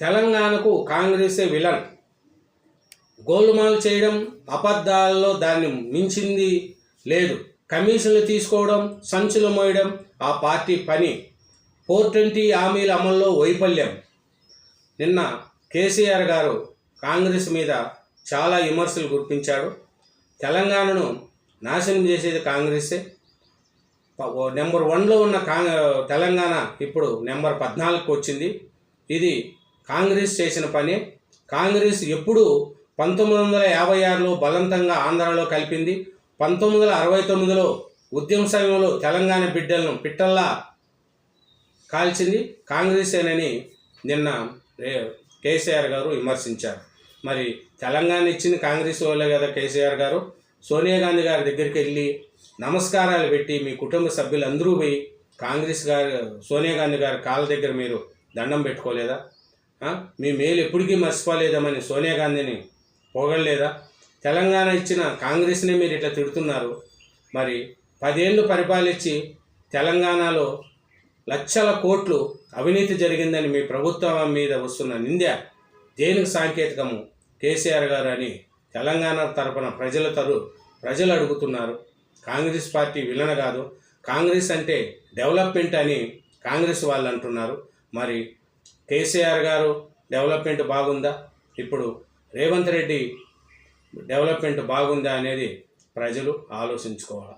తెలంగాణకు కాంగ్రెసే విలన్. గోల్మాల్ చేయడం అబద్ధాల్లో దాన్ని మించింది లేదు. కమిషన్లు తీసుకోవడం సంచులు మోయడం ఆ పార్టీ పని. ఫోర్ ట్వంటీ హామీల అమల్లో వైఫల్యం. నిన్న కేసీఆర్ గారు కాంగ్రెస్ మీద చాలా విమర్శలు గుర్తించాడు తెలంగాణను నాశనం చేసేది కాంగ్రెసే. నెంబర్ వన్లో ఉన్న కాంగ్ తెలంగాణ ఇప్పుడు నెంబర్ పద్నాలుగుకి వచ్చింది. ఇది కాంగ్రెస్ చేసిన పని కాంగ్రెస్ ఎప్పుడు పంతొమ్మిది వందల యాభై ఆరులో బలవంతంగా ఆంధ్రాలో కలిపింది. పంతొమ్మిది వందల అరవై తొమ్మిదిలో ఉద్యమ సమయంలో తెలంగాణ బిడ్డలను పిట్టల్లా కాల్చింది కాంగ్రెసేనని నిన్న కేసీఆర్ గారు విమర్శించారు. మరి తెలంగాణ ఇచ్చింది కాంగ్రెస్ వాళ్ళే కదా కేసీఆర్ గారు. సోనియా గాంధీ గారి దగ్గరికి వెళ్ళి నమస్కారాలు పెట్టి మీ కుటుంబ సభ్యులు అందరూ పోయి కాంగ్రెస్ గారు సోనియా గాంధీ గారి కాళ్ళ దగ్గర మీరు దండం పెట్టుకోలేదా? మీ మేలు ఎప్పటికీ మర్చిపోలేదామని సోనియా గాంధీని పొగడలేదా? తెలంగాణ ఇచ్చిన కాంగ్రెస్నే మీరు ఇట్లా తిడుతున్నారు. మరి పదేళ్ళు పరిపాలించి తెలంగాణలో లక్షల కోట్లు అవినీతి జరిగిందని మీ ప్రభుత్వం మీద వస్తున్న నింద దేనికి సాంకేతికము? కేసీఆర్ గారు అని తెలంగాణ తరపున ప్రజల తరు ప్రజలు అడుగుతున్నారు. కాంగ్రెస్ పార్టీ విలన కాదు. కాంగ్రెస్ అంటే డెవలప్మెంట్ అని కాంగ్రెస్ వాళ్ళు అంటున్నారు. మరి కేసీఆర్ గారు డెవలప్మెంట్ బాగుందా? ఇప్పుడు రేవంత్ రెడ్డి డెవలప్మెంట్ బాగుందా అనేది ప్రజలు ఆలోచించుకోవాలి.